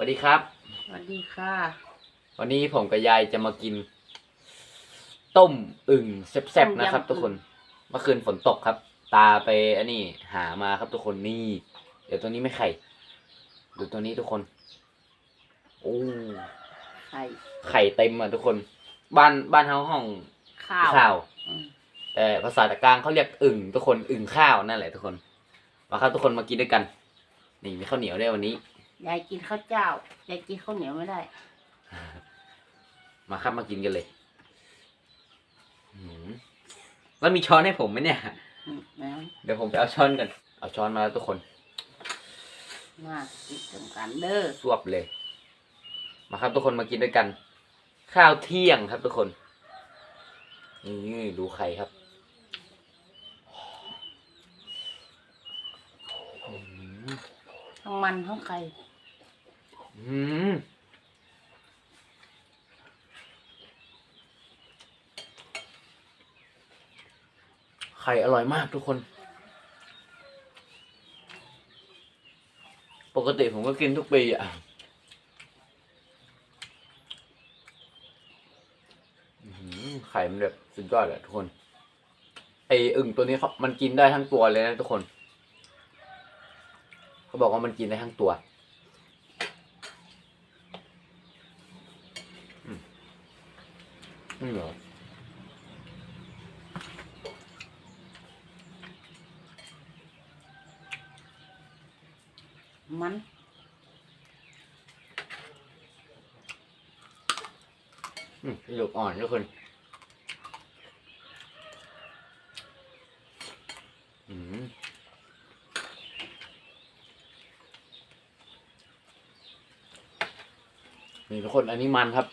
วัสดีครับ สวัสดีค่ะ วันนี้ผมกับยายจะมากิน ต้มอึ่งแซ่บๆนะครับ ทุกคน เมื่อคืนฝนตกครับ ตาไปอันนี้หามาครับทุกคนนี่ เดี๋ยวตัวนี้ไม่ไข่ ดูตัวนี้ทุกคน โอ้ไข่ไข่เต็มอะทุกคน บ้านบ้านเฮาห้องข้าวข้าวอืมแต่ภาษาตะกลางเขาเรียกอึ่งทุกคนอึ่งข้าวนั่นแหละทุกคน มาครับทุกคนมากินด้วยกัน นี่มีข้าวเหนียวด้วยวันนี้ ยายกินข้าวเจ้ายายกินข้าวเหนียวไม่ได้ มาครับมากินกันเลยหืมแล้วมีช้อนให้ผมไหมเนี่ย อืมแล้วเดี๋ยวผมไปเอาช้อนกันเอาช้อนมาแล้วทุกคนมากินกันกันเด้อสวบเลย มาครับทุกคนมากินด้วยกัน ข้าวเที่ยงครับทุกคนนี่ดูไข่ครับอืมทั้งมันทั้งไข่ อืมไข่อร่อยมากทุกคน ปกติผมก็กินทุกปีอะ ไข่มันแบบสุดยอดเลยทุกคน ไออึ่งตัวนี้เขามันกินได้ทั้งตัวเลยนะทุกคน เขาบอกว่ามันกินได้ทั้งตัว อืม นี่เหรอมันอืมลูกอ่อนทุกคนอืมนี่ทุกคนอันนี้มันครับ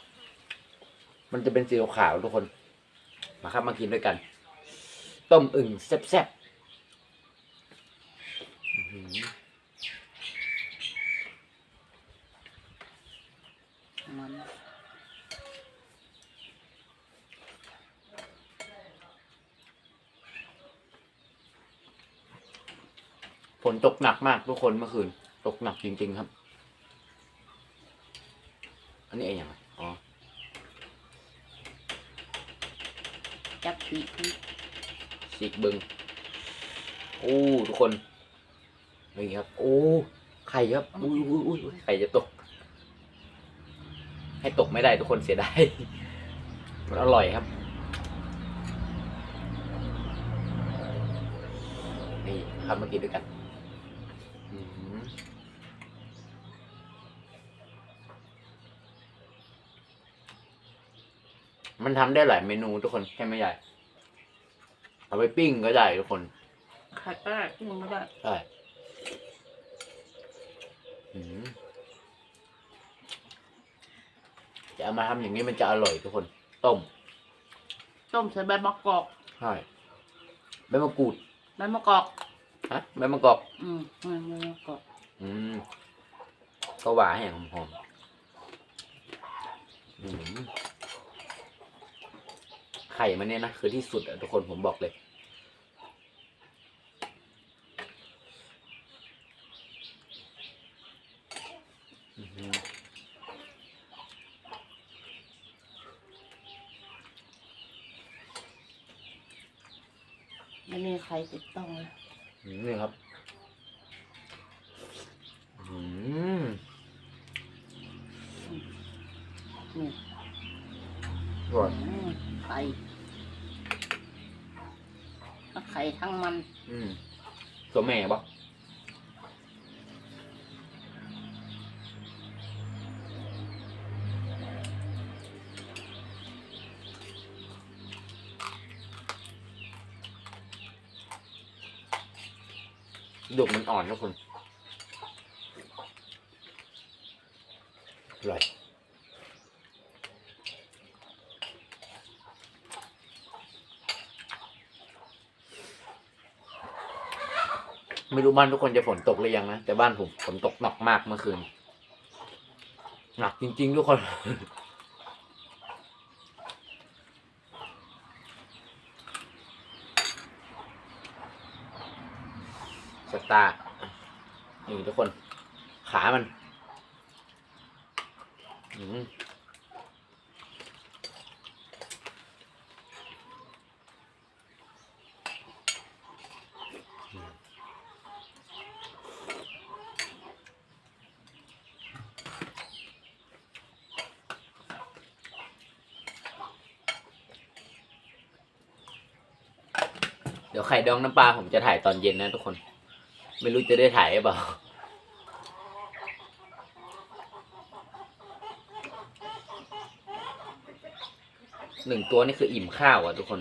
มันจะเป็นสีขาวทุกคน มาครับมากินด้วยกัน ต้มอึ่งแซ่บๆมันฝนตกหนักมากทุกคนเมื่อคืน ตกหนักจริง ๆ ครับ อันนี้เองยังไงอ๋อ จับปีกมันสีกบึงโอ้ทุกคนนี่ครับ โอ้ไข่ครับอุ้ยอุ้ยอุ้ยอุ้ยไข่จะตก ให้ตกไม่ได้ทุกคนเสียดายมันอร่อยครับ นี่ครับมากินด้วยกันอืม มันทำได้หลายเมนูทุกคนใช่ไหมยายเอาไปปิ้งก็ได้ทุกคนไข่ก็ได้กินไม่ได้ใช่อืมจะเอามาทำอย่างนี้มันจะอร่อยทุกคน ต้ม ต้มใส่ใบมะกอกใช่ใบมะกรูดใบมะกอกฮะใบมะกอก อืมใบมะกอก อืมก็หวานแห้งหอมๆอืม ไข่มันเนี่ยนะคือที่สุดอะทุกคนผมบอกเลยอือหือไม่มีใครติดต้องเลยอืมนี่ครับ อืม นี่ อร่อยอืมไข่ทั้งไข่ทั้งมัน อืมตัวแม่ปะดุกมันอ่อนนะคุณอร่อย ไม่รู้บ้านทุกคนจะฝนตกหรือยังนะ แต่บ้านผมฝนตกหนักมากเมื่อคืน หนักจริง ๆ ทุกคน สตาร์นี่ทุกคน ขามัน อืม ไข่ดองน้ำปลาผมจะถ่ายตอนเย็นนะทุกคน ไม่รู้จะได้ถ่ายหรือเปล่าหนึ่งตัวนี่คืออิ่มข้าวอะทุกคน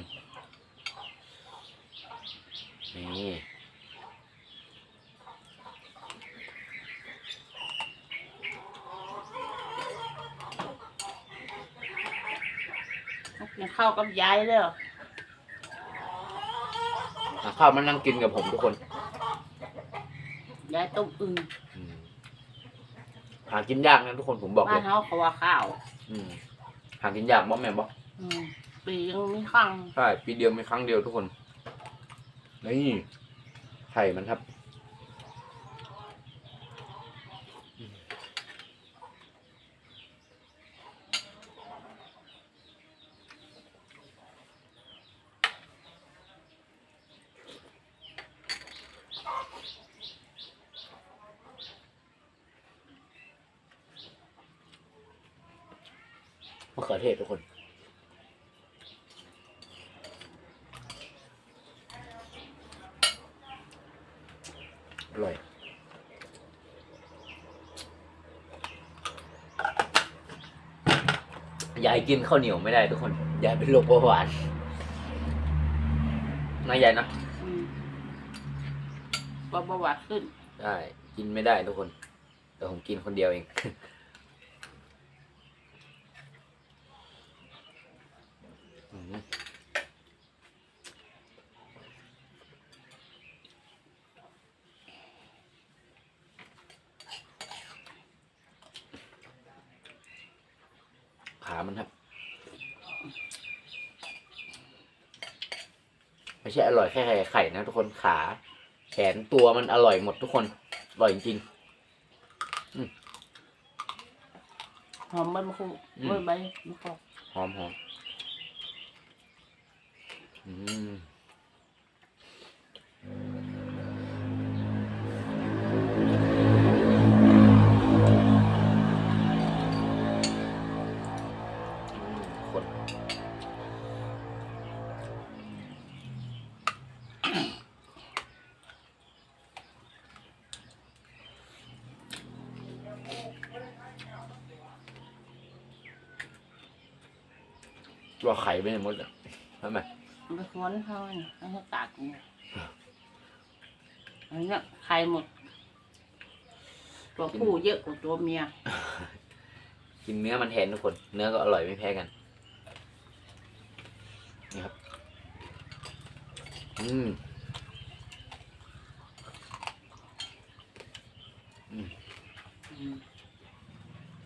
นี่กินข้าวกับยายเลยเหรอ ข้าวมานั่งกินกับผมทุกคนยายต้มอึ่งอืมหากินยากนะทุกคนผมบอกเลบ้านยเฮาเขาว่าข้าวอืมหากินยากบ่แม่นบ่ อืมปียังมีข้างใช่ปีเดียวมีครั้งเดียวทุกคน นี่ไข่มันครับ มะเขือเทศทุกคนอร่อยยายกินข้าวเหนียวไม่ได้ทุกคน ยายเป็นโรคเบาหวานนะยายนะอืมว่าประวัติขึ้นได้กินไม่ได้ทุกคน แต่ผมกินคนเดียวเอง อืม ขามันครับ ไม่ใช่อร่อยแค่ไข่นะทุกคนขา แขนตัวมันอร่อยหมดทุกคน อร่อยจริงหอมมันคู่อืมเมื่อใบมะกอกหอมหอมอืม ว่าไข่ไม่ได้หมดอะทำไมไปค้อนเขาเนี่ยแล้วก็ตากเนี่ยอันนี้ใครหมด ตัวผู้เยอะกว่าตัวเมีย กินเนื้อมันแทนทุกคน เนื้อก็อร่อยไม่แพ้กันนี่ครับ อืมอืม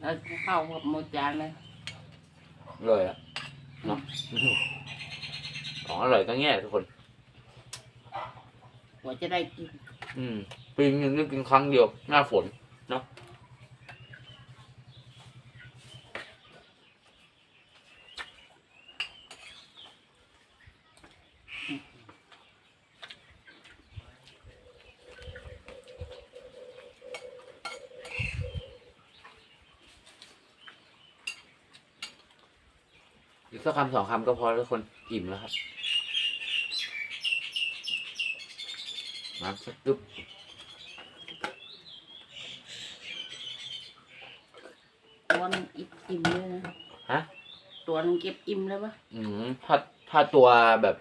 แล้วเข้าวกับหมดจานเลยอร่อยอะ เนาะของอร่อยก็แง่ทุกคน กว่าจะได้กิน อืมปีนึงได้กินครั้งเดียว หน้าฝน สักคำสองคำก็พอแล้วทุกคนอิ่มแล้วครับน้ำสักตึ๊บตัวนึงอิ่มอิ่มเลยนะ ฮะ ตัวนึงเก็บอิ่มเลยปะอืมถ้าถ้าตัวแบบ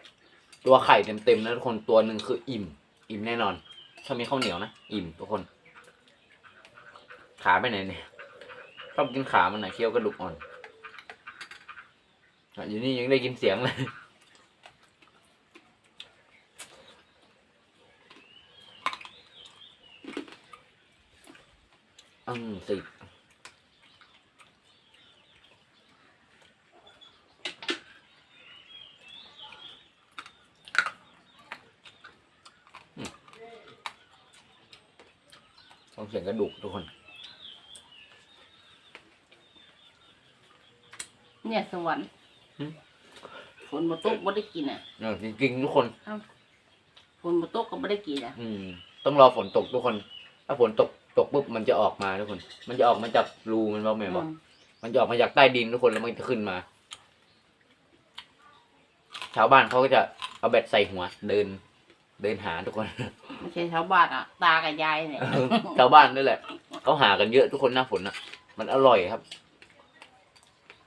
ตัวไข่เต็มๆนะทุกคนตัวหนึ่งคืออิ่ม อิ่มแน่นอน ถ้ามีข้าวเหนียวนะ อิ่มทุกคน ขาไปไหนเนี่ยชอบกินขามันไหนะเคี้ยวกระดูกอ่อน อยู่นี่ยังได้ยินเสียงเลย อืมสิฟังเสียงกระดูกทุกคน เนี่ยสวรรค์ ฝนมาตกไม่ได้กินอะเออจริงๆทุกคน ฝนมาตกก็ไม่ได้กินอะ อืม ต้องรอฝนตกทุกคน ถ้าฝนตกตกปุ๊บมันจะออกมาทุกคน มันจะออกมาจากรูมันบอกแม่บอกอืมมันจะออกมาจากใต้ดินทุกคนแล้วมันจะขึ้นมา ชาวบ้านเขาก็จะเอาแบตใส่หัว เดิน เดินหาทุกคน ไม่ใช่ชาวบ้านอะ ตากับยายเนี่ยชาวบ้านนี่แหละเขาหากันเยอะทุกคนหน้าฝนอะ มันอร่อยครับ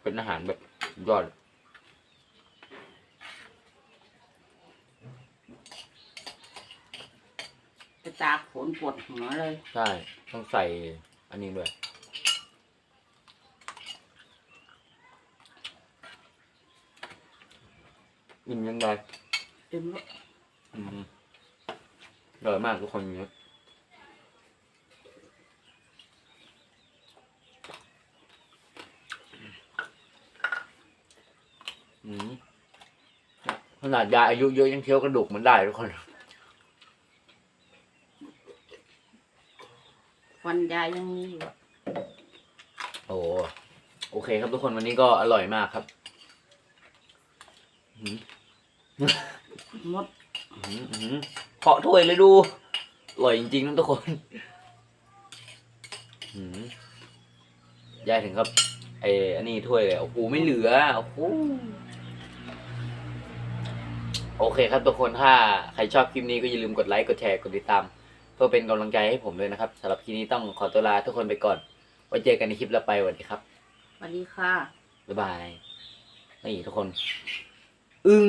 เป็นอาหารแบบยอด ตากฝนปวดหัวเลย ใช่ ต้องใส่อันนี้ด้วย อิ่มยังไงเต็มแล้วอืมอร่อยมากทุกคนเนี้ยอืมขนาดยายอายุเยอะยังเคี้ยวกระดูกมันได้ทุกคน ฟันยายยังมีอยู่อะโอ้โอเคครับทุกคนวันนี้ก็อร่อยมากครับอื้อมดหืออื้อหือเคาะถ้วยเลยดู อร่อยจริงๆนะทุกคนอื้อหือยายถึงครับไอ้อันนี้ถ้วยเลยโอ้โหไม่เหลือโอ้โหโอเคครับทุกคนถ้าใครชอบคลิปนี้ก็อย่าลืมกดไลค์กดแชร์กดติดตามเพื่อเป็นกำลังใจให้ผมด้วยนะครับสำหรับคลิปนี้ต้องขอตัวลาทุกคนไปก่อน ไว้เจอกันในคลิปแล้วไปสวัสดีครับสวัสดีค่ะบ๊ายบายนี่ทุกคน อึ้ง